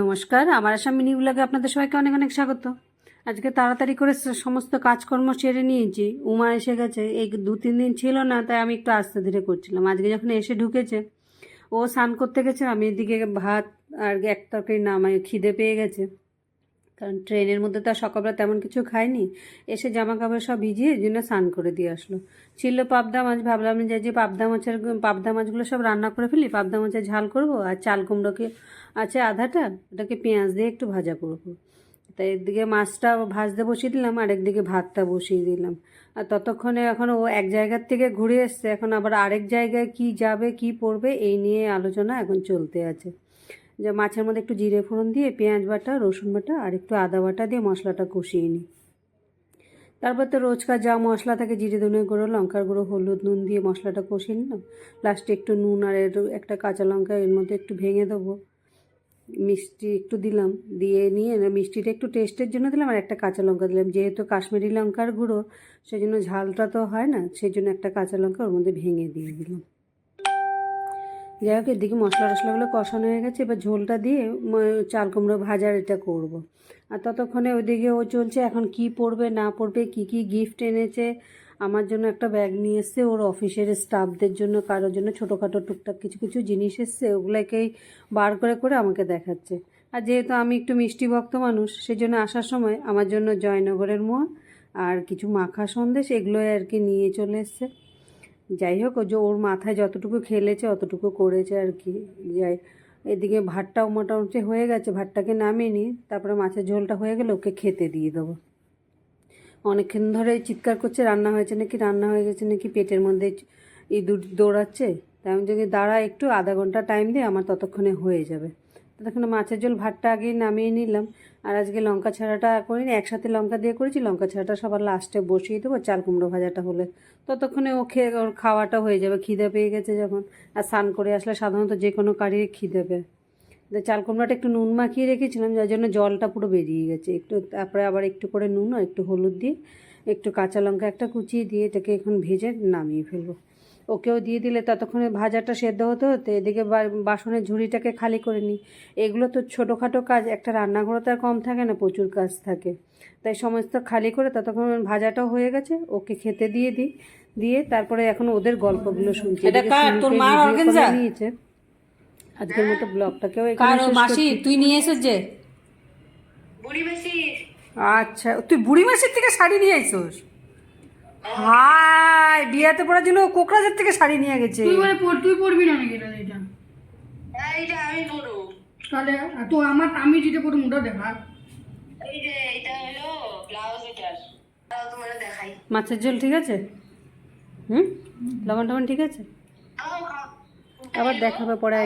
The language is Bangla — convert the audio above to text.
নমস্কার, আমার আসামি মিনি ব্লগে আপনাদের সবাইকে অনেক অনেক স্বাগত। আজকে তাড়াতাড়ি করে সমস্ত কাজকর্ম সেরে নিয়েছি। উমা এসে গেছে, এই দু তিন দিন ছিল না, তাই আমি একটু আস্তে ধীরে করছিলাম। আজকে যখন এসে ঢুকেছে, ও স্নান করতে গেছে, আমি এদিকে ভাত আর এক তরকারি নামাই খিদে পেয়ে গেছে। কারণ ট্রেনের মধ্যে তো আর সকালবেলা তেমন কিছু খায়নি এসে জামা কাপড় সব ভিজিয়ে জন্য স্নান করে দিয়ে আসলো। ছিল পাবদা মাছ, ভাবলাম যে যে পাবদা মাছের পাবদা মাছগুলো সব রান্না করে ফেলি, পাবদা মাছের ঝাল করব আর চাল কুমড়োকে আছে আধাটা, ওটাকে পেঁয়াজ দিয়ে একটু ভাজা করব। তাই একদিকে মাছটা ভাজতে বসিয়ে দিলাম, আর একদিকে ভাতটা বসিয়ে দিলাম। আর ততক্ষণে এখন ও এক জায়গার থেকে ঘুরে এসছে, এখন আবার আরেক জায়গায় কি যাবে, কি পড়বে, এই নিয়ে আলোচনা এখন চলতে আছে। যে মাছের মধ্যে একটু জিরে ফোড়ন দিয়ে, পেঁয়াজ বাটা, রসুন বাটা আর একটু আদা বাটা দিয়ে মশলাটা কষিয়ে নিই। তারপর তো রোজকার যা মশলা থাকে, জিরে, ধনে গুঁড়ো, লঙ্কার গুঁড়ো, হলুদ, নুন দিয়ে মশলাটা কষিয়ে নিলাম। লাস্টে একটু নুন আর একটা কাঁচা লঙ্কা, এর মধ্যে একটু ভেঙে দেবো। মিষ্টি একটু দিলাম, দিয়ে নিয়ে মিষ্টিটা একটু টেস্টের জন্য দিলাম আর একটা কাঁচা লঙ্কা দিলাম। যেহেতু কাশ্মীরি লঙ্কার গুঁড়ো সেই জন্য ঝালটা তো হয় না সেই জন্য একটা কাঁচা লঙ্কা ওর মধ্যে ভেঙে দিয়ে দিলাম। যাই হোক, এদিকে মশলা টশলাগুলো কষানো হয়ে গেছে। এবার ঝোলটা দিয়ে চাল কুমড়ো ভাজার এটা করব। আর ততক্ষণে ওইদিকে ও চলছে, এখন কি পড়বে, না পড়বে, কি কি গিফট এনেছে, আমার জন্য একটা ব্যাগ নিয়ে এসছে। ওর অফিসের স্টাফদের জন্য, কারোর জন্য ছোটোখাটো টুকটাক কিছু কিছু জিনিস এসছে, ওগুলোকেই বার করে করে আমাকে দেখাচ্ছে। আর যেহেতু আমি একটু মিষ্টি ভক্ত মানুষ সেই জন্য আসার সময় আমার জন্য জয়নগরের মোয়া আর কিছু মাখা সন্দেশ, এগুলোই আর কি নিয়ে চলে এসছে। যাই হোক যে ওর মাথায় যতটুকু খেলেছে, অতটুকু করেছে আর কি। যাই, এদিকে ভাতটাও মোটামুটি হয়ে গেছে, ভাতটাকে নামিয়ে নিই, তারপরে মাছের ঝোলটা হয়ে গেলে ওকে খেতে দিয়ে দেবো। অনেকক্ষণ ধরে চিৎকার করছে, রান্না হয়েছে নাকি, রান্না হয়ে গেছে নাকি, পেটের মধ্যে ইঁদুর দৌড়াচ্ছে। তাই আমি যদি দাঁড়া একটু, আধা ঘণ্টা টাইম দিয়ে আমার ততক্ষণে হয়ে যাবে। ততক্ষণে মাছের ঝোল ভাতটা আগেই নামিয়ে নিলাম। আর আজকে লঙ্কা ছাড়াটা করিনি, একসাথে লঙ্কা দিয়ে করেছি। লঙ্কা ছাড়াটা সবার লাস্টে বসিয়ে দেবো, চাল কুমড়ো ভাজাটা হলে। ততক্ষণে ও খেয়ে, ওর খাওয়াটা হয়ে যাবে, খিদে পেয়ে গেছে যখন। আর স্নান করে আসলে সাধারণত যে কোনো কারির খিদে পেয়ে। চাল কুমড়োটা একটু নুন মাখিয়ে রেখেছিলাম, যার জন্য জলটা পুরো বেরিয়ে গেছে। একটু, তারপরে আবার একটু করে নুন একটু হলুদ দিয়ে, একটু কাঁচা লঙ্কা একটা কুচিয়ে দিয়ে এটাকে এখন ভেজে নামিয়ে ফেলব। ওকেও দিয়ে দিলে ততক্ষণে ভাজাটা সেদ্ধ হতে হতে এদিকে বা- বাসনের ঝুড়িটাকে খালি করে নিই। এগুলো তো ছোটোখাটো কাজ একটা রান্নাঘরে তো আর কম থাকে না প্রচুর কাজ থাকে। তাই সমস্ত খালি করে ততক্ষণ ভাজাটাও হয়ে গেছে ওকে খেতে দিয়ে দিই। দিয়ে তারপরে এখন ওদের গল্পগুলো শুনছি। নিয়েছে। আজকের মতো ব্লগটাকেও মাসি তুই নিয়ে এসেছে আচ্ছা তুই বুড়ি মাসির থেকে শাড়ি নিয়ে আইসোস? হাই বিয়াতে পড়ার জন্য ও কোকরাজের থেকে শাড়ি নিয়ে গেছে। তুই বলে পড় তুই পড়বি না নাকি এটা এটা? এইটা আমি পড়ু তাহলে তো আমার আমি যেটা পড়ব ওটা দেখা এই যে এটা হলো ব্লাউজ তাও তোমার দেখাই। মাছের ঝোল ঠিক আছে? হুম? লবণ টবণ ঠিক আছে? আবার দেখাবে পরে।